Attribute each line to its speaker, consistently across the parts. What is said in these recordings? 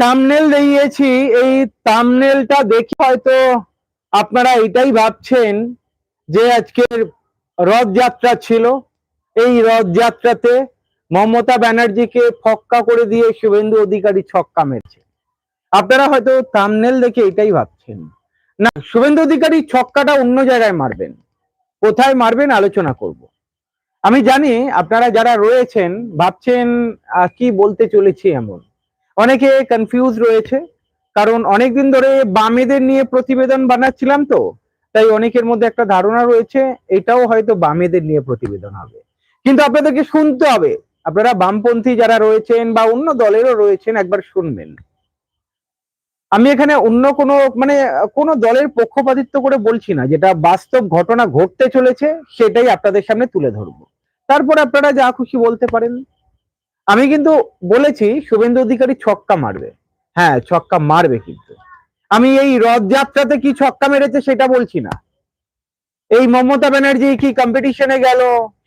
Speaker 1: Thumbnail দিয়েছি এই তামনেলটা দেখে হয়তো আপনারা এটাই ভাবছেন যে আজকের রথযাত্রা ছিল। এই রথযাত্রাতে মমতা ব্যানার্জিকে ফক্কা করে দিয়ে শুভেন্দু অধিকারী ছক্কা মেরেছে। আপনারা হয়তো তামনেল দেখে এটাই ভাবছেন। না, শুভেন্দু অধিকারী ছক্কাটা অন্য জায়গায় মারবেন। কোথায় মারবেন আলোচনা করব। আমি জানি আপনারা যারা রয়েছেন, ভাবছেন কি বলতে চলেছি এমন। অনেকে কনফিউজ রয়েছে, কারণ অনেকদিন ধরে বামেদের নিয়ে প্রতিবেদন বানাচ্ছিলাম তো, তাই অনেকের মধ্যে একটা ধারণা রয়েছে, এটাও হয়তো বামেদের নিয়ে প্রতিবেদন হবে। কিন্তু আপনাদেরকে শুনতে হবে, আপনারা বামপন্থী যারা রয়েছেন বা অন্য দলেরও রয়েছেন, একবার শুনবেন। আমি এখানে অন্য কোনো মানে কোনো দলের পক্ষপাতিত্ব করে বলছি না, যেটা বাস্তব ঘটনা ঘটতে চলেছে, সেটাই আপনাদের সামনে তুলে ধরবো। তারপর আপনারা যা খুশি বলতে পারেন। আমি কিন্তু বলেছি শুভেন্দু অধিকারী ছক্কা মারবে। হ্যাঁ ছক্কা মারবে কিন্তু। আমি এই রথযাত্রাতে কি ছক্কা মেরেছে সেটা বলছি না। এই মমতা ব্যানার্জি কি কম্পিটিশনে গেল?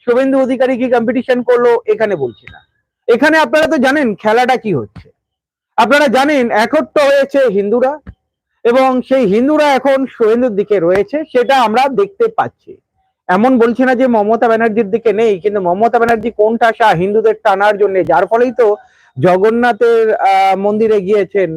Speaker 1: শুভেন্দু অধিকারী কি কম্পিটিশন করল? এখানে বলছি না। এখানে আপনারা তো জানেন খেলাটা কি হচ্ছে। আপনারা জানেন একত্র হয়েছে হিন্দুরা এবং সেই হিন্দুরা এখন শুভেন্দুর দিকে রয়েছে, সেটা আমরা দেখতে পাচ্ছি। এমন বলছি না যে মমতা ব্যানার্জির দিকে নেই, কিন্তু মমতা ব্যানার্জি কোন টাসা হিন্দুদের টানার জন্য? যার ফলেই তো জগন্নাথের মন্দিরে গিয়েছেন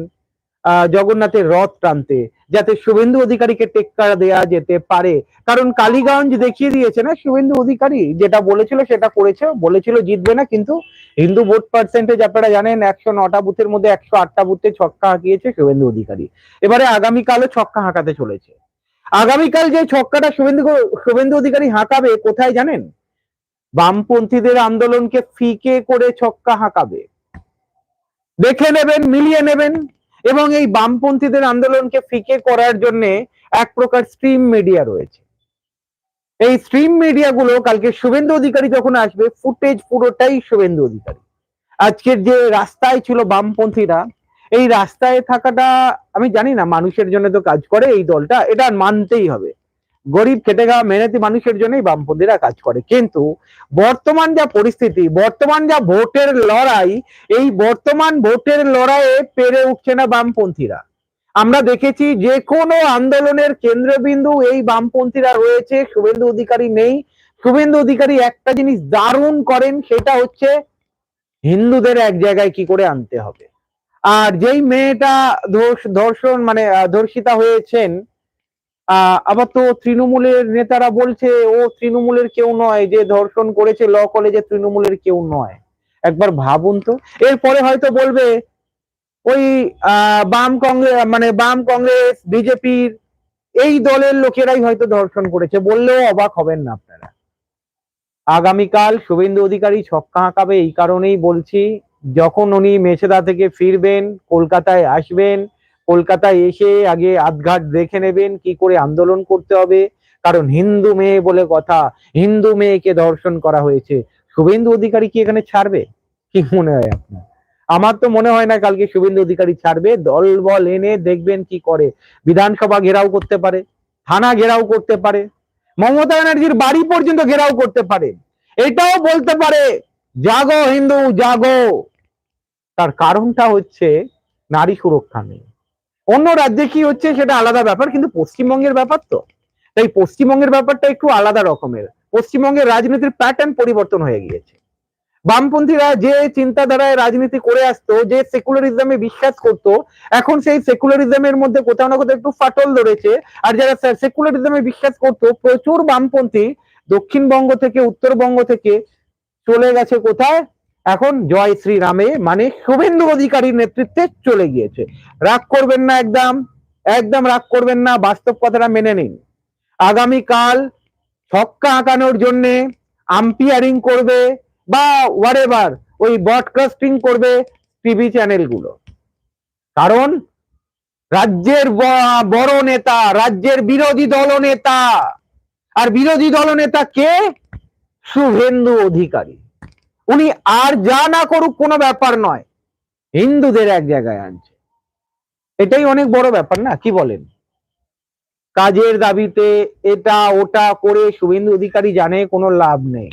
Speaker 1: জগন্নাথের রথ টানতে, যাতে শুভেন্দু অধিকারীকে টেক্কা দেয়া যেতে পারে। কারণ কালীগঞ্জ দেখিয়ে দিয়েছে না শুভেন্দু অধিকারী? যেটা বলেছিল সেটা করেছে, বলেছিল জিতবে না, কিন্তু হিন্দু ভোট পার্সেন্টেজ আপনারা জানেন, একশো নটা বুথের মধ্যে একশো আটটা বুথে ছক্কা হাঁকিয়েছে শুভেন্দু অধিকারী। এবারে আগামীকালও ছক্কা হাঁকাতে চলেছে। আগামীকাল যে ছক্কাটা শুভেন্দু শুভেন্দু অধিকারী হাঁকাবে, কোথায় জানেন? বামপন্থীদের আন্দোলনকে ফিকে করে ছক্কা হাঁকাবে। দেখে নেবেন, মিলিয়ে নেবেন, এবং এই বামপন্থীদের আন্দোলনকে ফিকে করার জন্য এক প্রকার স্ট্রিম মিডিয়া রয়েছে। এই স্ট্রিম মিডিয়া গুলো কালকে শুভেন্দু অধিকারী যখন আসবে, ফুটেজ পুরোটাই শুভেন্দু অধিকারী। আজকের যে রাস্তায় ছিল বামপন্থীরা এই রাস্তায় থাকাটা, আমি জানি না, মানুষের জন্য তো কাজ করে এই দলটা, এটা মানতেই হবে। গরিব খেটে খাওয়া মেহনতি মানুষের জন্যই বামপন্থীরা কাজ করে। কিন্তু বর্তমান যা পরিস্থিতি, বর্তমান যা ভোটের লড়াই, এই বর্তমান ভোটের লড়াইয়ে পেরে উঠছে না বামপন্থীরা। আমরা দেখেছি যে কোনো আন্দোলনের কেন্দ্রবিন্দু এই বামপন্থীরা রয়েছে, শুভেন্দু অধিকারী নেই। শুভেন্দু অধিকারী একটা জিনিস দারুণ করেন, সেটা হচ্ছে হিন্দুদের এক জায়গায় কি করে আনতে হবে। আর যেই মেয়েটা ধর্ষ- ধর্ষণ মানে ধর্ষিতা হয়েছেন আবার তো তৃণমূলের নেতারা বলছে, ও তৃণমূলের কেউ নয়, যে ধর্ষণ করেছে ল কলেজে তৃণমূলের কেউ নয়। একবার ভাবুন তো। এরপরে হয়তো বলবে, ওই বাম কংগ্রেস মানে বাম কংগ্রেস, বিজেপির, এই দলের লোকেরাই হয়তো ধর্ষণ করেছে, বললেও অবাক হবেন না আপনারা। আগামীকাল শুভেন্দু অধিকারী ছক্কা হাঁকাবে এই কারণেই বলছি যখন উনি মেছেদা থেকে ফিরবেন, কলকাতায় আসবেন, কলকাতায় এসে আগে আধঘাট দেখে নেবেন কি করে আন্দোলন করতে হবে। কারণ হিন্দু মেয়ে বলে কথা, হিন্দু মেয়েকে ধর্ষণ করা হয়েছে। শুভেন্দু অধিকারী কি এখানে ছাড়বে? কি মনে হয় আপনার? আমার তো মনে হয় না কালকে শুভেন্দু অধিকারী ছাড়বে। দল বল এনে দেখবেন কি করে। বিধানসভা ঘেরাও করতে পারে, থানা ঘেরাও করতে পারে, মমতা ব্যানার্জির বাড়ি পর্যন্ত ঘেরাও করতে পারে। এটাও বলতে পারে, জাগো হিন্দু, জাগো। তার কারণটা হচ্ছে নারী সুরক্ষা নেই। অন্য রাজ্যে কি হচ্ছে সেটা আলাদা ব্যাপার, কিন্তু পশ্চিমবঙ্গের ব্যাপার তো। তাই পশ্চিমবঙ্গের ব্যাপারটা একটু আলাদা রকমের। পশ্চিমবঙ্গের রাজনীতির প্যাটার্ন পরিবর্তন হয়ে গিয়েছে। বামপন্থীরা যে চিন্তাধারায় রাজনীতি করে আসতো, যে সেকুলারিজমে বিশ্বাস করত, এখন সেই সেকুলারিজমের মধ্যে কোথাও না কোথাও একটু ফাটল ধরেছে। আর যারা সেকুলারিজমে বিশ্বাস করতো, প্রচুর বামপন্থী দক্ষিণবঙ্গ থেকে, উত্তরবঙ্গ থেকে চলে গেছে কোথায়? এখন জয় শ্রীরামে মানে শুভেন্দু অধিকারীর নেতৃত্বে চলে গিয়েছে। রাগ করবেন না একদম একদম রাগ করবেন না, বাস্তব কথাটা মেনে নিন। আগামীকাল ছক্কা আঁকানোর জন্য আম্পিয়ারিং করবে বা ওয়ারেভার ওই ব্রডকাস্টিং করবে টিভি চ্যানেলগুলো কারণ রাজ্যের বড় নেতা, রাজ্যের বিরোধী দলনেতা আর বিরোধী দলনেতা কে? শুভেন্দু অধিকারী। উনি আর যা না করুক কোনো ব্যাপার নয়। হিন্দুদের এক জায়গায় আনছে। এটাই অনেক বড় ব্যাপার না, কি বলেন? কাজের দাবিতে এটা ওটা করে শুভেন্দু অধিকারী জানে, কোনো লাভ নেই।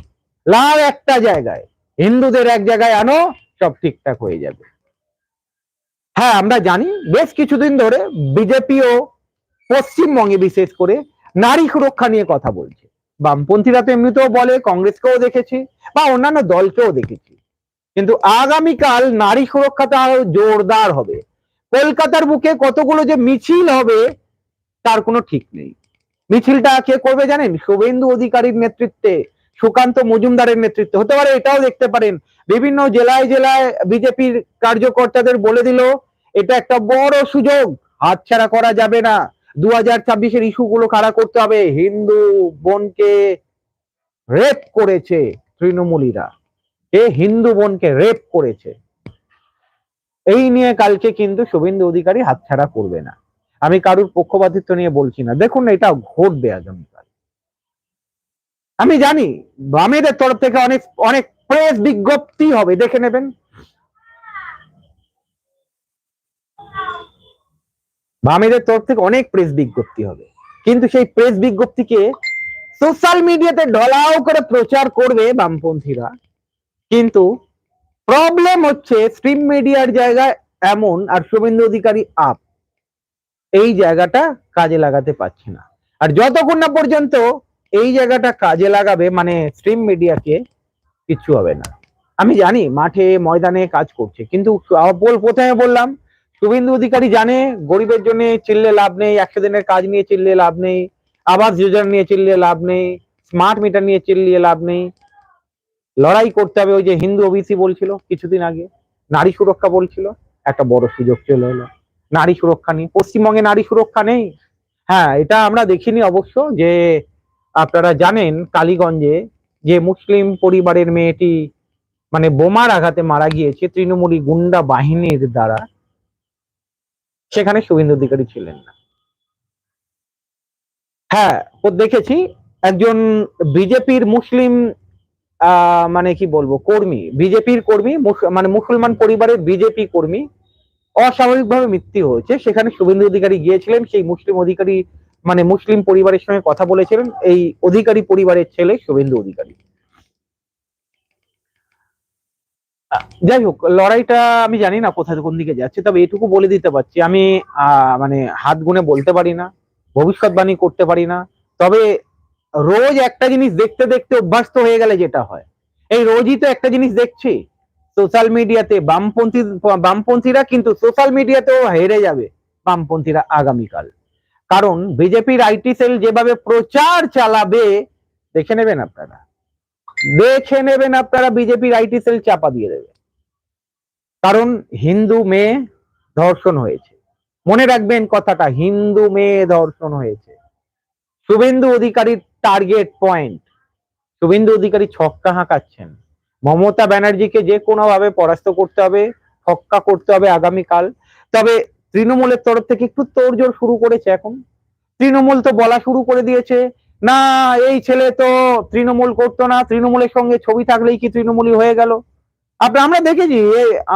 Speaker 1: লাভ একটা জায়গায়, হিন্দুদের এক জায়গায় আনো, সব ঠিকঠাক হয়ে যাবে। হ্যাঁ আমরা জানি, বেশ কিছুদিন ধরে বিজেপিও পশ্চিমবঙ্গে বিশেষ করে নারী সুরক্ষা নিয়ে কথা বলছে। বামপন্থীরা তো এমনিতেও বলে, কংগ্রেসকেও দেখেছি বা অন্যান্য দলকেও দেখেছি। কিন্তু আগামীকাল নারী সুরক্ষাটা আরও জোরদার হবে। কলকাতার বুকে কতগুলো যে মিছিল হবে, তার কোনো ঠিক নেই। মিছিলটা কে করবে জানেন? শুভেন্দু অধিকারীর নেতৃত্বে, সুকান্ত মজুমদারের নেতৃত্বে। হতে পারে এটাও দেখতে পারেন। বিভিন্ন জেলায় জেলায় বিজেপির কার্যকর্তাদের বলে দিল, এটা একটা বড় সুযোগ, হাতছাড়া করা যাবে না। দু হাজার ছাব্বিশের ইস্যুগুলো খাড়া করতে হবে? হিন্দু বোনকে রেপ করেছে তৃণমূলীরা। এ হিন্দু বোনকে রেপ করেছে। এই নিয়ে কালকে কিন্তু শুভেন্দু অধিকারী হাতছাড়া করবে না। আমি কারুর পক্ষপাতিত্ব নিয়ে বলছি না। দেখুন এটা ঘটবে আগামীকাল। আমি জানি বামেদের তরফ থেকে অনেক অনেক প্রেস বিজ্ঞপ্তি হবে, দেখে নেবেন। বামেদের তরফ থেকে অনেক প্রেস বিজ্ঞপ্তি হবে। কিন্তু সেই প্রেস বিজ্ঞপ্তিকে সোশ্যাল মিডিয়াতে ঢলাও করে প্রচার করবে বামপন্থীরা। কিন্তু প্রবলেম হচ্ছে স্ট্রিম মিডিয়ার জায়গায় এমন আর শুভেন্দু অধিকারী আপ এই জায়গাটা কাজে লাগাতে পারছে না। আর যতক্ষণ না পর্যন্ত এই জায়গাটা কাজে লাগাবে মানে স্ট্রিম মিডিয়াকে কিচ্ছু হবে না। আমি জানি মাঠে ময়দানে কাজ করছে, কিন্তু প্রথমে বললাম শুভেন্দু অধিকারী জানে, গরিবের জন্য চিল্লে লাভ নেই, একশো দিনের কাজ নিয়ে চিল্লে লাভ নেই, আবাস যোজনা নিয়ে চিল্লিয়ে লাভ নেই স্মার্ট মিটার নিয়ে চিল্লিয়ে লাভ নেই। লড়াই করতে হবে ওই যে হিন্দু ওবিসি বলছিল কিছুদিন আগে, নারী সুরক্ষা বলছিল, একটা বড় সুযোগ চলে এলো। নারী সুরক্ষা নিয়ে, পশ্চিমবঙ্গে নারী সুরক্ষা নেই? হ্যাঁ এটা আমরা দেখিনি অবশ্য যে আপনারা জানেন কালীগঞ্জে যে মুসলিম পরিবারের মেয়েটি মানে বোমার আঘাতে মারা গিয়েছে, তৃণমূলী গুন্ডা বাহিনীর দ্বারা। সেখানে শুভেন্দু অধিকারী ছিলেন না। হ্যাঁ দেখেছি, একজন বিজেপির মুসলিম মানে কি বলব, কর্মী, বিজেপির কর্মী মানে মুসলমান পরিবারের বিজেপি কর্মী, অস্বাভাবিকভাবে মৃত্যু হয়েছে। সেখানে শুভেন্দু অধিকারী গিয়েছিলেন, সেই মুসলিম অধিকারী মানে মুসলিম পরিবারের সঙ্গে কথা বলেছিলেন, এই অধিকারী পরিবারের ছেলে শুভেন্দু অধিকারী আহ, যাই হোক, লড়াইটা আমি জানি না কোথায় কোন দিকে যাচ্ছে, তবে এটুকু বলে দিতে পারছি। আমি মানে হাত গুনে বলতে পারি না, ভবিষ্যৎবাণী করতে পারি না, তবে রোজ একটা জিনিস দেখতে দেখতে অভ্যস্ত হয়ে গেলে যেটা হয়। এই রোজই তো একটা জিনিস দেখছি সোশ্যাল মিডিয়াতে বামপন্থী, বামপন্থীরা কিন্তু সোশ্যাল মিডিয়াতেও হেরে যাবে, বামপন্থীরা আগামীকাল। কারণ বিজেপির আইটি সেল যেভাবে প্রচার চালাবে, দেখে নেবেন আপনারা। দেখে নেবেন আপনারা বিজেপির আইটি সেল চাপা দিয়ে দেবে। কারণ হিন্দু মেয়ে ধর্ষণ হয়েছে। মনে রাখবেন কথাটা, হিন্দু মেয়ে ধর্ষণ হয়েছে। শুভেন্দু অধিকারীর টার্গেট পয়েন্ট শুভেন্দু অধিকারী ছক্কা হাঁকাচ্ছেন। মমতা ব্যানার্জিকে যে কোনো ভাবে পরাস্ত করতে হবে, ছক্কা করতে হবে আগামীকাল। তবে তৃণমূলের তরফ থেকে একটু তোড়জোড় শুরু করেছে এখন। তৃণমূল তো বলা শুরু করে দিয়েছে না, এই ছেলে তো তৃণমূল করতো না, তৃণমূলের সঙ্গে ছবি থাকলেই কি তৃণমূলই হয়ে গেল? আপনার আমরা দেখেছি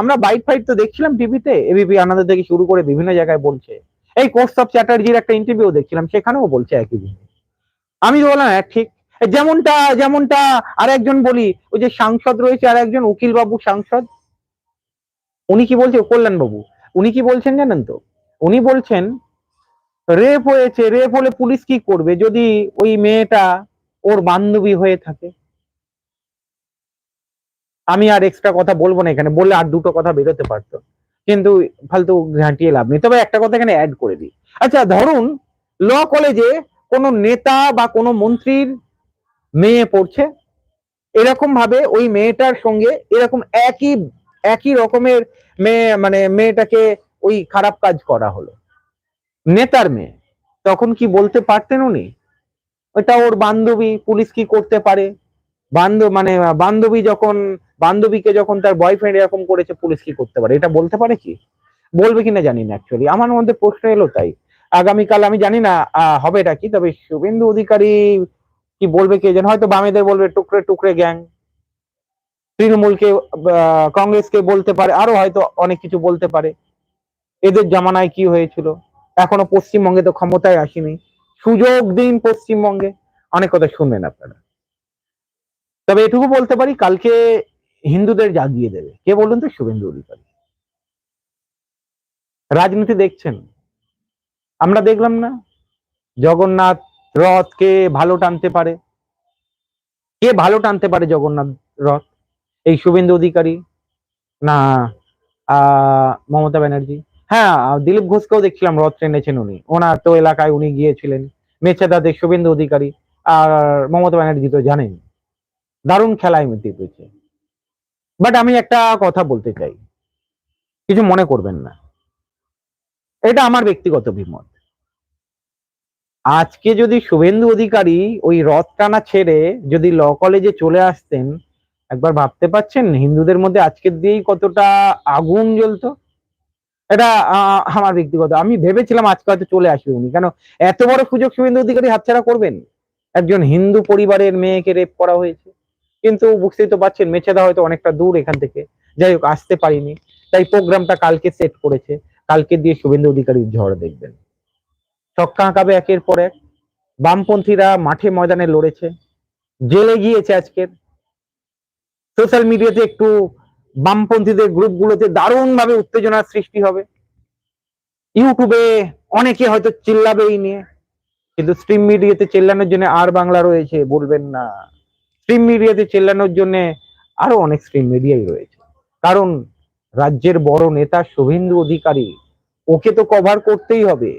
Speaker 1: আমরা বাইট ফাইট তো দেখছিলাম টিভিতে এবিপি আনন্দ থেকে শুরু করে বিভিন্ন জায়গায় বলছে। এই কৌস্তব চ্যাটার্জির একটা ইন্টারভিউ দেখছিলাম, সেখানেও বলছে একই জিনিস। আমি বললাম হ্যাঁ ঠিক। যেমনটা যেমনটা আর একজন বলি, ওই যে সাংসদ রয়েছে আর একজন উকিল বাবু সাংসদ, উনি কি বলছে? কল্যাণ বাবু উনি কি বলছেন জানেন তো? উনি বলছেন রেপ হয়েছে রেপ হলে পুলিশ কি করবে যদি ওই মেয়েটা ওর বান্ধবী হয়ে থাকে? আমি আর এক্সট্রা কথা বলব না এখানে, বললে আর দুটো কথা বেরোতে পারতো। কিন্তু ফালতু ঘাঁটিয়ে লাভ নেই। তবে একটা কথা এখানে অ্যাড করে দিই। আচ্ছা ধরুন ল কলেজে কোনো নেতা বা কোনো মন্ত্রীর মেয়ে পড়ছে, এরকম ভাবে ওই মেয়েটার সঙ্গে এরকম একই একই রকমের মেয়ে মানে মেয়েটাকে ওই খারাপ কাজ করা হলো। নেতার মেয়ে। তখন কি বলতে পারতেন উনি? ওটা ওর বান্ধবী পুলিশ কি করতে পারে? বান্ধব মানে বান্ধবী যখন বান্ধবীকে যখন তার বয়ফ্রেন্ড এরকম করেছে পুলিশ কি করতে পারে? এটা বলতে পারে কি? বলবে কিনা জানি না অ্যাকচুয়ালি আমার মধ্যে প্রশ্ন এলো তাই। আগামীকাল আমি জানি না আহ, হবেটা কি তবে শুভেন্দু অধিকারী কি বলবে কে যেন হয়তো বামেদের বলবে টুকরে টুকরে গ্যাং। তৃণমূলকে কংগ্রেসকে বলতে পারে আরও হয়তো অনেক কিছু বলতে পারে। এদের জামানায় কি হয়েছিল? এখনও পশ্চিমবঙ্গে তো ক্ষমতায় আসেনি। সুযোগ দিন পশ্চিমবঙ্গে। অনেক কথা শুনবেন আপনারা। তবে এটুকু বলতে পারি কালকে হিন্দুদের জাগিয়ে দেবে। কে বলুন তো? শুভেন্দু অধিকারী। রাজনীতি দেখছেন। আমরা দেখলাম না। জগন্নাথ রথ কে ভালো টানতে পারে? কে ভালো টানতে পারে জগন্নাথ রথ? এই শুভেন্দু অধিকারী? না আহ, মমতা ব্যানার্জি। হ্যাঁ দিলীপ ঘোষকেও দেখছিলাম রথ টেনেছেন উনি। ওনার তো এলাকায় উনি গিয়েছিলেন। মেছেদাদের শুভেন্দু অধিকারী আর মমতা ব্যানার্জি তো জানেন। দারুণ খেলায় মেতে বাট আমি একটা কথা বলতে চাই। কিছু মনে করবেন না। এটা আমার ব্যক্তিগত বিমত আজকে যদি শুভেন্দু অধিকারী ওই রথ টানা ছেড়ে যদি ল কলেজে চলে আসতেন, একবার ভাবতে পারছেন হিন্দুদের মধ্যে আজকের দিয়েই কতটা আগুন জ্বলতো? এটা আমার ব্যক্তিগত। আমি ভেবেছিলাম আজকে হয়তো চলে আসবে উনি। কেন, এত বড় সুযোগ শুভেন্দু অধিকারী হাতছাড়া করবেন? একজন হিন্দু পরিবারের মেয়েকে রেপ করা হয়েছে। কিন্তু বুঝতেই তো পারছেন, মেছেদা হয়তো অনেকটা দূর এখান থেকে। যাই হোক, আসতে পারিনি। তাই প্রোগ্রামটা কালকে সেট করেছে। কালকে দিয়ে শুভেন্দু অধিকারীর ঝড় দেখবেন। ছক্কা আঁকাবে একের পর এক। বামপন্থীরা মাঠে ময়দানে লড়েছে। জেলে গিয়েছে আজকের। সোশ্যাল মিডিয়াতে একটু বামপন্থীদের গ্রুপগুলোতে দারুণ ভাবে উত্তেজনার সৃষ্টি হবে। ইউটিউবে অনেকে হয়তো চিল্লাবে এই নিয়ে, কিন্তু স্ট্রিম মিডিয়াতে চেল্লানোর জন্য আর বাংলা রয়েছে, বলবেন না। স্ট্রিম মিডিয়াতে চেল্লানোর জন্য আরও অনেক স্ট্রিম মিডিয়াই রয়েছে। কারণ রাজ্যের বড় নেতা শুভেন্দু অধিকারী, ওকে তো কভার করতেই হবে।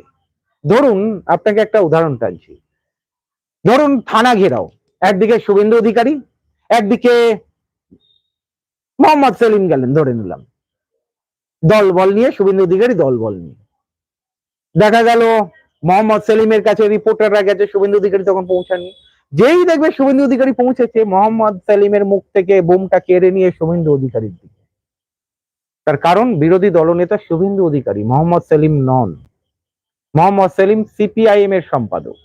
Speaker 1: ধরুন, আপনাকে একটা উদাহরণ টানছি। ধরুন থানা ঘেরাও, একদিকে শুভেন্দু অধিকারী, একদিকে মোহাম্মদ সেলিম গেলেন, ধরে নিলাম। দল বল নিয়ে, শুভেন্দু অধিকারী দল বল নিয়ে। দেখা গেল, মোহাম্মদ সেলিমের কাছে রিপোর্টাররা গেছে, শুভেন্দু অধিকারী তখন পৌঁছাননি। যেই দেখবে শুভেন্দু অধিকারী পৌঁছেছে, মোহাম্মদ সেলিমের মুখ থেকে বোমটা কেড়ে নিয়ে শুভেন্দু অধিকারীর দিকে। তার কারণ, বিরোধী দলনেতা শুভেন্দু অধিকারী, মোহাম্মদ সেলিম নন। মোহাম্মদ সেলিম সিপিআইএম এর সম্পাদক।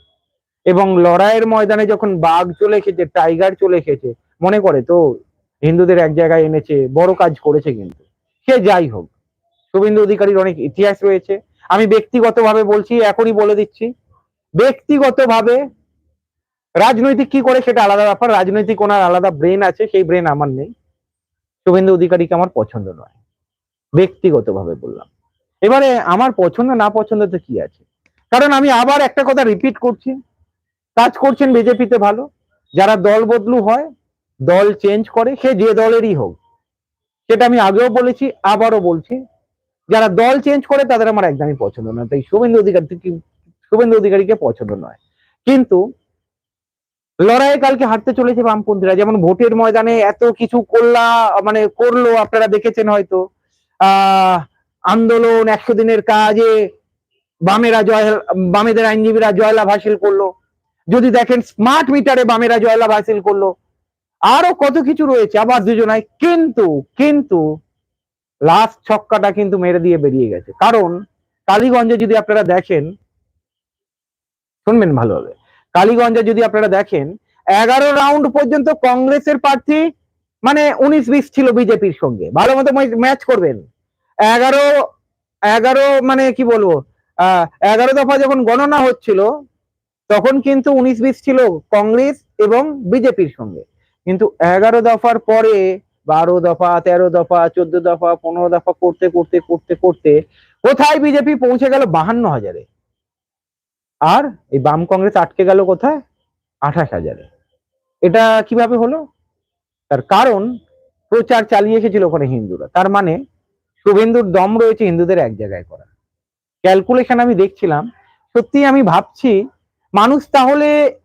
Speaker 1: এবং লড়াইয়ের ময়দানে যখন বাঘ চলে এসেছে, টাইগার চলে এসেছে, মনে করে তো হিন্দুদের এক জায়গায় এনেছে, বড় কাজ করেছে কিন্তু। সে যাই হোক, শুভেন্দু অধিকারীর অনেক ইতিহাস রয়েছে। আমি ব্যক্তিগতভাবে বলছি, এখনই বলে দিচ্ছি, ব্যক্তিগতভাবে রাজনৈতিক কি করে সেটা আলাদা ব্যাপার, রাজনৈতিক ওনার আলাদা ব্রেন আছে, সেই ব্রেন আমার নেই। শুভেন্দু অধিকারীকে আমার পছন্দ নয়, ব্যক্তিগতভাবে বললাম। এবারে আমার পছন্দ না পছন্দ তো কি আছে? কারণ আমি আবার একটা কথা রিপিট করছি, কাজ করছেন বিজেপিতে ভালো, যারা দল বদলু হয় দল চেঞ্জ করে, সে যে দলেরই হোক। সেটা আমি আগেও বলেছি, আবারও বলছি, যারা দল চেঞ্জ করে, তাদের আমার একদমই পছন্দ নয়। তাই শুভেন্দু অধিকারী শুভেন্দু অধিকারীকে পছন্দ নয়। কিন্তু লড়াইয়ে কালকে হারতে চলেছে বামপন্থীরা। যেমন ভোটের ময়দানে এত কিছু করলা মানে করল, আপনারা দেখেছেন হয়তো। আহ, আন্দোলন একশো দিনের কাজে বামেরা জয়, বামেদের আইনজীবীরা জয়লাভ হাসিল করল। যদি দেখেন স্মার্ট মিটারে বামেরা জয়লাভ হাসিল করল আরও কত কিছু রয়েছে আবার দুজনায় কিন্তু কিন্তু লাস্ট ছক্কাটা কিন্তু মেরে দিয়ে বেরিয়ে গেছে। কারণ কালীগঞ্জে যদি আপনারা দেখেন, শুনবেন ভালোভাবে, কালীগঞ্জে যদি আপনারা দেখেন, এগারো রাউন্ড পর্যন্ত কংগ্রেসের প্রার্থী মানে উনিশ বিশ ছিল বিজেপির সঙ্গে। ভালো মতো ম্যাচ করবেন। এগারো এগারো মানে কি বলব, আহ, এগারো দফা যখন গণনা হচ্ছিল, তখন কিন্তু উনিশ বিশ ছিল কংগ্রেস এবং বিজেপির সঙ্গে। কিন্তু এগারো দফার পরে বারো দফা, তেরো দফা, চোদ্দ দফা, পনেরো দফা করতে করতে করতে করতে কোথায় বিজেপি পৌঁছে গেল বাহান্ন হাজারে? আর এই বাম কংগ্রেস আটকে গেল কোথায়? আঠাশ হাজারে। এটা কীভাবে হলো? তার কারণ প্রচার চালিয়ে এসেছিল ওখানে হিন্দুরা। তার মানে শুভেন্দুর দম রয়েছে হিন্দুদের এক জায়গায় করা। ক্যালকুলেশন আমি দেখছিলাম। সত্যি আমি ভাবছি মানুষ তাহলে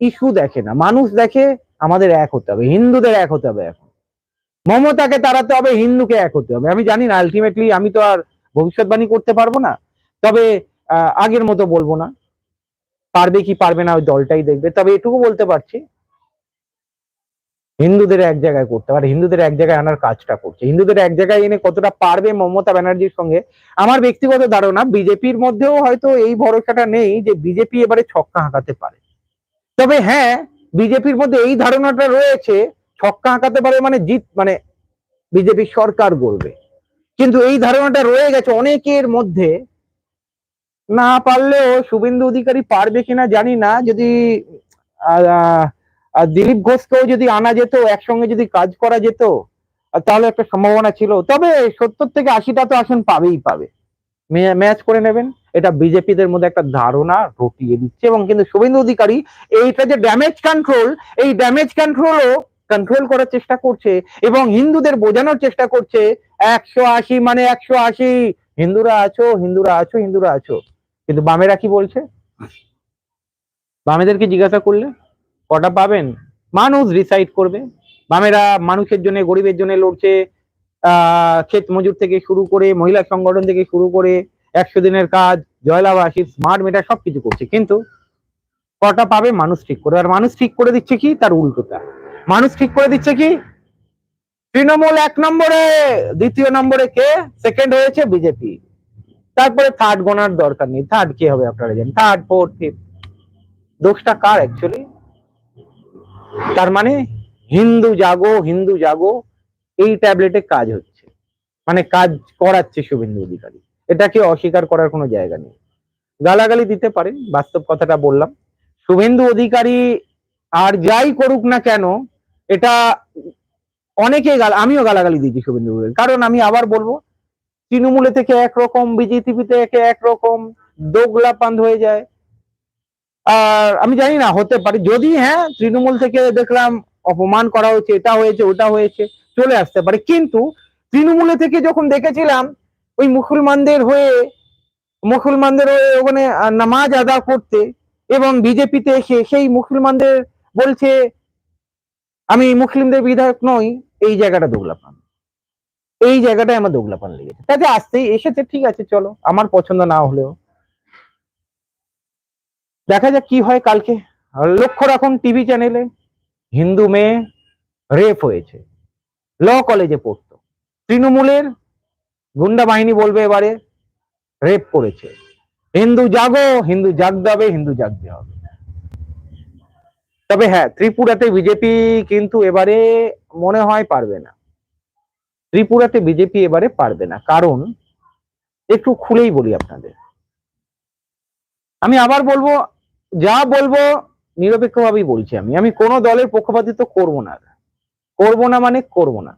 Speaker 1: ইস্যু দেখে না। মানুষ দেখে আমাদের এক হতে হবে, হিন্দুদের এক হতে হবে এখন। মমতাকে তাড়াতে হবে, হিন্দুকে এক হতে হবে। আমি জানি না আলটিমেটলি আমি তো আর ভবিষ্যৎবাণী করতে পারব না, তবে আগের মতো বলব না। পারবে কি পারবে না, ওই দলটাই দেখবে। তবে এটুকু বলতে পারছি, হিন্দুদের এক জায়গায় করতে পারে হিন্দুদের এক জায়গায় আনার কাজটা করছে। হিন্দুদের এক জায়গায় এনে কতটা পারবে মমতা ব্যানার্জির সঙ্গে, আমার ব্যক্তিগত ধারণা, বিজেপির মধ্যেও হয়তো এই ভরসাটা নেই যে বিজেপি এবারে ছক্কা হাঁকাতে পারে। তবে হ্যাঁ বিজেপির মধ্যে এই ধারণাটা রয়েছে, ছক্কা হাঁকাতে পারে মানে জিত মানে বিজেপি সরকার গড়বে। কিন্তু এই ধারণাটা রয়ে গেছে অনেকের মধ্যে। না পারলেও শুভেন্দু অধিকারী পারবে কিনা জানি না। যদি দিলীপ ঘোষকেও যদি আনা যেত, একসঙ্গে যদি কাজ করা যেত, তাহলে একটা সম্ভাবনা ছিল। তবে সত্তর থেকে আশিটা তো আসন পাবেই পাবে। ম্যাচ করে নেবেন। এটা বিজেপিদের মধ্যে একটা ধারণা রটিয়ে দিচ্ছে এবং কিন্তু শুভেন্দু অধিকারী এইটা যে ড্যামেজ কন্ট্রোল এই ড্যামেজ কন্ট্রোলও কন্ট্রোল করার চেষ্টা করছে এবং হিন্দুদের বোঝানোর চেষ্টা করছে, একশো আশি মানে একশো আশি। হিন্দুরা আছো হিন্দুরা আছো হিন্দুরা আছো। কিন্তু বামেরা কি বলছে? বামেদেরকে জিজ্ঞাসা করলে? কটা পাবেন? মানুষ ডিসাইড করবে। বামেরা মানুষের জন্য, গরিবের জন্য লড়ছে। আহ, ক্ষেত মজুর থেকে শুরু করে, মহিলা সংগঠন থেকে শুরু করে একশো দিনের কাজ জয়লাবাসী স্মার্ট মিটার সবকিছু করছে। কিন্তু কটা পাবে? মানুষ ঠিক করে। আর মানুষ ঠিক করে দিচ্ছে কি? তার উল্টোটা। মানুষ ঠিক করে দিচ্ছে কি? তৃণমূল এক নম্বরে, দ্বিতীয় নম্বরে কে? সেকেন্ড হয়েছে বিজেপি তারপরে থার্ড গোনার দরকার নেই। থার্ড কে হবে আপনারা জানেন। থার্ড ফোর্থ ফিফথ দোষটা কার অ্যাকচুয়ালি তার মানে হিন্দু জাগো হিন্দু জাগো, এই ট্যাবলেটে কাজ হচ্ছে। মানে কাজ করাচ্ছে শুভেন্দু অধিকারী। এটাকে অস্বীকার করার কোনো জায়গা নেই। গালাগালি দিতে পারেন, বাস্তব কথাটা বললাম। শুভেন্দু অধিকারী আর যাই করুক না কেন, এটা অনেকে গাল আমিও গালাগালি দিচ্ছি শুভেন্দু অধিকারী কারণ আমি আবার বলব, তৃণমূলে থেকে একরকম বিজেপি থেকে একরকম, দোগলা পান্ধ হয়ে যায়। আর আমি জানি না, হতে পারে। যদি হ্যাঁ তৃণমূল থেকে দেখলাম, অপমান করা হয়েছে, এটা হয়েছে, ওটা হয়েছে, চলে আসতে পারে। কিন্তু তৃণমূলে থেকে যখন দেখেছিলাম ওই মুসলমানদের হয়ে মুসলমানদের হয়ে ওখানে নামাজ আদা করতে এবং বিজেপিতে এসে সেই মুসলমানদের বলছে, আমি মুসলিমদের বিধায়ক নই, এই জায়গাটা দোগলাপান। এই জায়গাটায় আমার দোগলাপান লেগেছে। তাতে আসতেই এসেছে, ঠিক আছে, চলো, আমার পছন্দ না হলেও। দেখা যাক কি হয় কালকে। লক্ষ্য রাখুন, টিভি চ্যানেলে হিন্দু মেয়ে রেপ হয়েছে। ল কলেজে পড়তো। তৃণমূলের গুন্ডা বাহিনী বলবে এবারে রেপ করেছে। হিন্দু জাগো, হিন্দু জাগতে হবে হিন্দু জাগতে হবে। তবে হ্যাঁ ত্রিপুরাতে বিজেপি কিন্তু এবারে মনে হয় পারবে না। ত্রিপুরাতে বিজেপি এবারে পারবে না, কারণ একটু খুলেই বলি আপনাদের। আমি আবার বলব, যা বলব নিরপেক্ষভাবেই বলছি আমি। আমি কোনো দলের পক্ষপাতিত্ব করব না। করব না মানে করব না।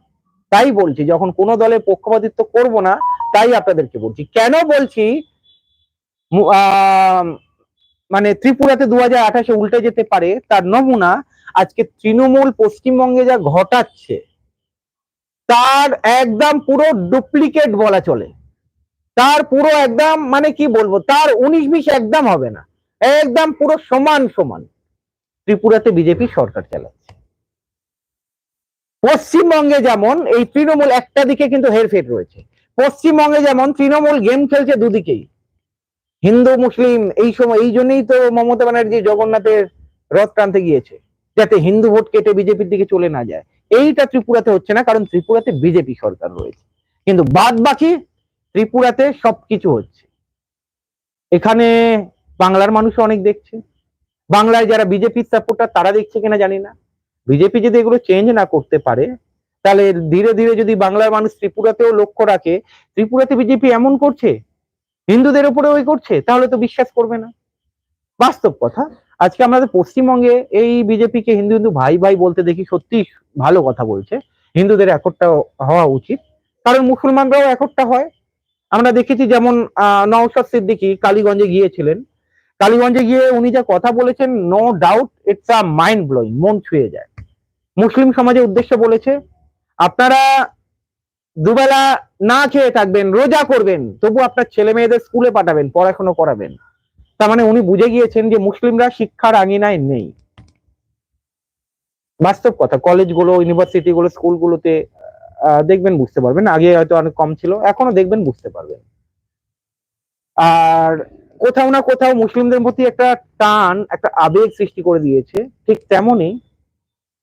Speaker 1: তাই বলছি, যখন কোনো দলের পক্ষপাতিত্ব করব না, তাই আপনাদেরকে বলছি। কেন বলছি মানে ত্রিপুরাতে দু হাজার আঠাশে উল্টে যেতে পারে, তার নমুনা আজকে তৃণমূল পশ্চিমবঙ্গে যা ঘটাচ্ছে, তার একদম পুরো ডুপ্লিকেট বলা চলে। তার পুরো একদম মানে কি বলব, তার উনিশ বিশ একদম হবে না। একদম পুরো সমান সমান। ত্রিপুরাতে বিজেপি সরকার চালাচ্ছে। পশ্চিমবঙ্গে যেমন এই তৃণমূল একটা দিকে কিন্তু হেরফের রয়েছে। পশ্চিমবঙ্গে যেমন তৃণমূল গেম খেলছে দুদিকেই। হিন্দু, মুসলিম এই সময় এই জন্যই তো মমতা ব্যানার্জি জগন্নাথের রথ টানতে গিয়েছে, যাতে হিন্দু ভোট কেটে বিজেপির দিকে চলে না যায়। এইটা ত্রিপুরাতে হচ্ছে না, কারণ ত্রিপুরাতে বিজেপি সরকার রয়েছে। কিন্তু বাদ বাকি ত্রিপুরাতে সবকিছু হচ্ছে। এখানে বাংলার মানুষ অনেক দেখছে। বাংলায় যারা বিজেপির সাপোর্টার তারা দেখছে কিনা জানি না। বিজেপি যদি এগুলো চেঞ্জ না করতে পারে, তাহলে ধীরে ধীরে যদি বাংলার মানুষ ত্রিপুরাতেও লক্ষ্য রাখে, ত্রিপুরাতে বিজেপি এমন করছে? হিন্দুদের উপরে ওই করছে? তাহলে তো বিশ্বাস করবে না। বাস্তব কথা। আজকে আমাদের পশ্চিমবঙ্গে এই বিজেপিকে হিন্দু হিন্দু ভাই ভাই বলতে দেখি সত্যি ভালো কথা বলছে। হিন্দুদের একটটা হওয়া উচিত। কারণ মুসলমানরাও একটটা হয়। আমরা দেখেছি যেমন নওশাদ সিদ্দিকী কালীগঞ্জে গিয়েছিলেন। কালীগঞ্জে গিয়ে উনি যা কথা বলেছেন no doubt it's a mind blowing মন ছুঁয়ে যায়। মুসলিম সমাজের উদ্দেশ্যে বলেছে, আপনারা দুবেলা না খেয়ে থাকবেন, রোজা করবেন, তবু আপনার ছেলে মেয়েদের স্কুলে পাঠাবেন, পড়াশোনা করাবেন। তার মানে উনি বুঝে গিয়েছেন যে মুসলিমরা শিক্ষার আঙিনায় নেই। বাস্তব কথা, কলেজগুলো ইউনিভার্সিটি গুলো স্কুলগুলোতে দেখবেন বুঝতে পারবেন, আগে হয়তো অনেক কম ছিল, এখনও দেখবেন বুঝতে পারবেন। আর কোথাও না কোথাও মুসলিমদের প্রতি একটা টান, একটা আবেগ সৃষ্টি করে দিয়েছে, ঠিক তেমনই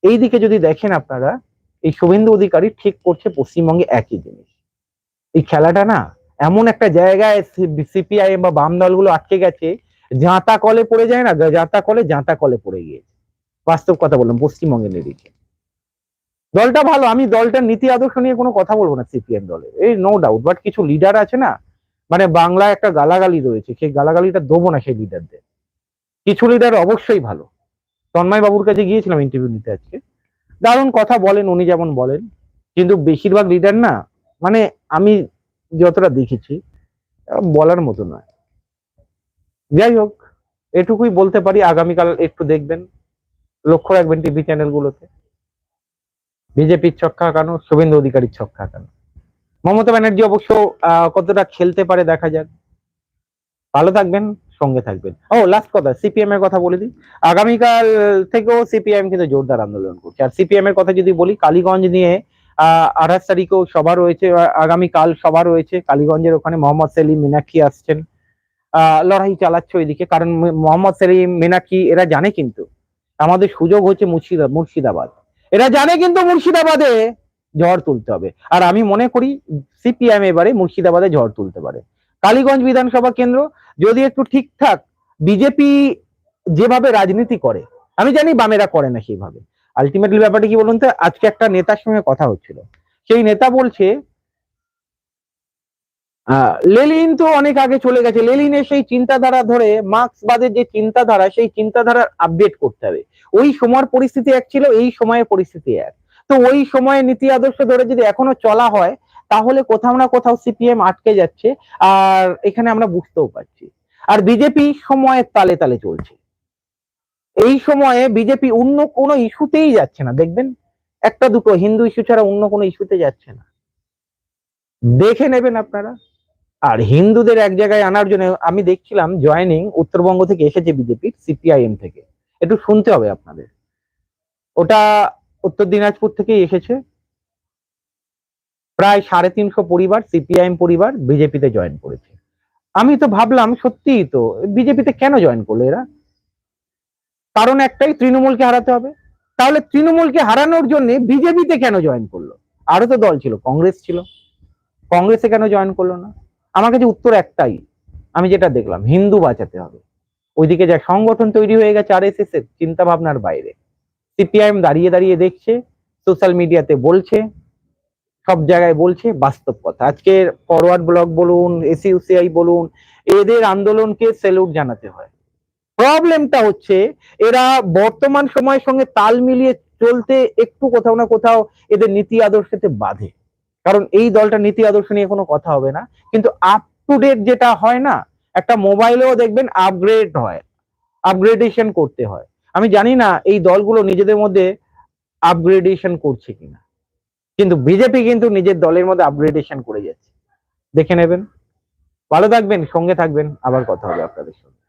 Speaker 1: এই দিকে যদি দেখেন আপনারা, এই শুভেন্দু অধিকারী ঠিক করছে পশ্চিমবঙ্গে একই জিনিস। এই খেলাটা না, এমন একটা জায়গায় সিপিআইএম বা বাম দলগুলো আটকে গেছে জাঁতা কলে পড়ে যায় না জাঁতা কলে জাঁতা কলে পড়ে গিয়েছে। বাস্তব কথা বললাম, পশ্চিমবঙ্গের নিরিখে। দলটা ভালো, আমি দলটার নীতি আদর্শ নিয়ে কোনো কথা বলব না সিপিএম দলের এই নো ডাউট বাট কিছু লিডার আছে না মানে বাংলায় একটা গালাগালি রয়েছে, সেই গালাগালিটা দেবো না সেই লিডারদের কিছু লিডার অবশ্যই ভালো। তন্ময় বাবুর কাছে গিয়েছিলাম ইন্টারভিউ নিতে আজকে। দারুণ কথা বলেন, উনি যেমন বলেন, কিন্তু বেশিরভাগ লিডার না মানে আমি যতটা দেখেছি বলার মতো নয়। যাই হোক, এটুকুই বলতে পারি, আগামীকাল একটু দেখবেন, লক্ষ্য রাখবেন টিভি চ্যানেলগুলোতে বিজেপির ছক্কা হাঁকানো শুভেন্দু অধিকারীর ছক্কা হাঁকানো মমতা ব্যানার্জি অবশ্য কতটা খেলতে পারে দেখা যাক। ভালো থাকবেন। সঙ্গে থাকবেন। ও লাস্ট কথা সিপিএম এর কথা বলে দিই। আগামীকাল থেকেও সিপিএম কিন্তু জোরদার আন্দোলন করছে। আর সিপিএম এর কথা যদি বলি, কালীগঞ্জ নিয়ে আঠাশ তারিখেও সভা রয়েছে আগামীকাল সভা রয়েছে। কালীগঞ্জের ওখানে মোহাম্মদ সেলিম মিনাক্ষী আসছেন। আহ লড়াই চালাচ্ছে ওইদিকে, কারণ মোহাম্মদ সেলিম মিনাক্ষী, এরা জানে কিন্তু, আমাদের সুযোগ হচ্ছে মুর্শিদা, মুর্শিদাবাদ। এরা জানে কিন্তু মুর্শিদাবাদে ঝড় তুলতে হবে। আর আমি মনে করি সিপিএম এবারে মুর্শিদাবাদে ঝড় তুলতে পারে। কালীগঞ্জ বিধানসভা কেন্দ্র যদি একটু ঠিকঠাক বিজেপি যেভাবে রাজনীতি করে, আমি জানি বামেরা করে না সেইভাবে। আলটিমেটলি ব্যাপারটা কি বলুন তো, আজকে একটা নেতার সঙ্গে কথা হচ্ছিল। সেই নেতা বলছে লেলিন তো অনেক আগে চলে গেছে। লেলিনের সেই চিন্তাধারা ধরে, মার্ক্সবাদের যে চিন্তাধারা, সেই চিন্তাধারার আপডেট করতে হবে। ওই সময়ের পরিস্থিতি এক ছিল, এই সময়ের পরিস্থিতি এক। তো ওই সময়ের নীতি আদর্শ ধরে যদি এখনও চলা হয় তাহলে কোথাও না কোথাও সিপিএম আটকে যাচ্ছে আর এখানে আমরা বুঝতেও পারছি। আর বিজেপি সময়ের তালে তালে চলছে। এই সময়ে বিজেপি অন্য কোনো ইস্যুতেই যাচ্ছে না, দেখবেন? একটা দুটো হিন্দু ইস্যু ছাড়া অন্য কোনো ইস্যুতে যাচ্ছে না। দেখে নেবেন আপনারা। আর হিন্দুদের এক জায়গায় আনার জন্য আমি দেখছিলাম জয়েনিং উত্তরবঙ্গ থেকে এসেছে বিজেপি সিপিআইএম থেকে। একটু শুনতে হবে আপনাদের। ওটা উত্তর দিনাজপুর থেকেই এসেছে। প্রায় সাড়ে তিনশো পরিবার, সিপিআইএম পরিবার বিজেপিতে জয়েন করেছে। আমি তো ভাবলাম, সত্যিই তো, বিজেপিতে কেন জয়েন করল এরা? কারণ একটাই, তৃণমূলকে হারাতে হবে। তাহলে তৃণমূলকে হারানোর জন্য বিজেপিতে কেন জয়েন করল? আরও তো দল ছিল, কংগ্রেস ছিল। কংগ্রেসে কেন জয়েন করল না? আমার কাছে উত্তর একটাই, আমি যেটা দেখলাম, হিন্দু বাঁচাতে হবে। ওইদিকে যা সংগঠন তৈরি হয়ে গেছে আর এস এর চিন্তা ভাবনার বাইরে। সিপিআইএম দাঁড়িয়ে দাঁড়িয়ে দেখছে, সোশ্যাল মিডিয়াতে বলছে সব জায়গায় বলছে, বাস্তব কথা। আজকের ফরওয়ার্ড ব্লক বলুন এসইউসিআই বলুন, এদের আন্দোলনকে সেলুট জানাতে হয়। প্রবলেমটা হচ্ছে, এরা বর্তমান সময়ের সঙ্গে তাল মিলিয়ে চলতে একটু কোথাও না কোথাও এদের নীতি আদর্শতে বাধে। কারণ এই দলটা নীতি আদর্শ নিয়ে কোনো কথা হবে না। কিন্তু আপ টু ডেট যেটা হয় না, একটা মোবাইলেও দেখবেন আপগ্রেড হয় আপগ্রেডেশন করতে হয়। আমি জানি না এই দলগুলো নিজেদের মধ্যে আপগ্রেডেশন করছে কিনা। কিন্তু বিজেপি কিন্তু নিজের দলের মধ্যে আপগ্রেডেশন করে যাচ্ছে। দেখে নেবেন। ভালো থাকবেন, সঙ্গে থাকবেন। আবার কথা হবে আপনাদের সঙ্গে।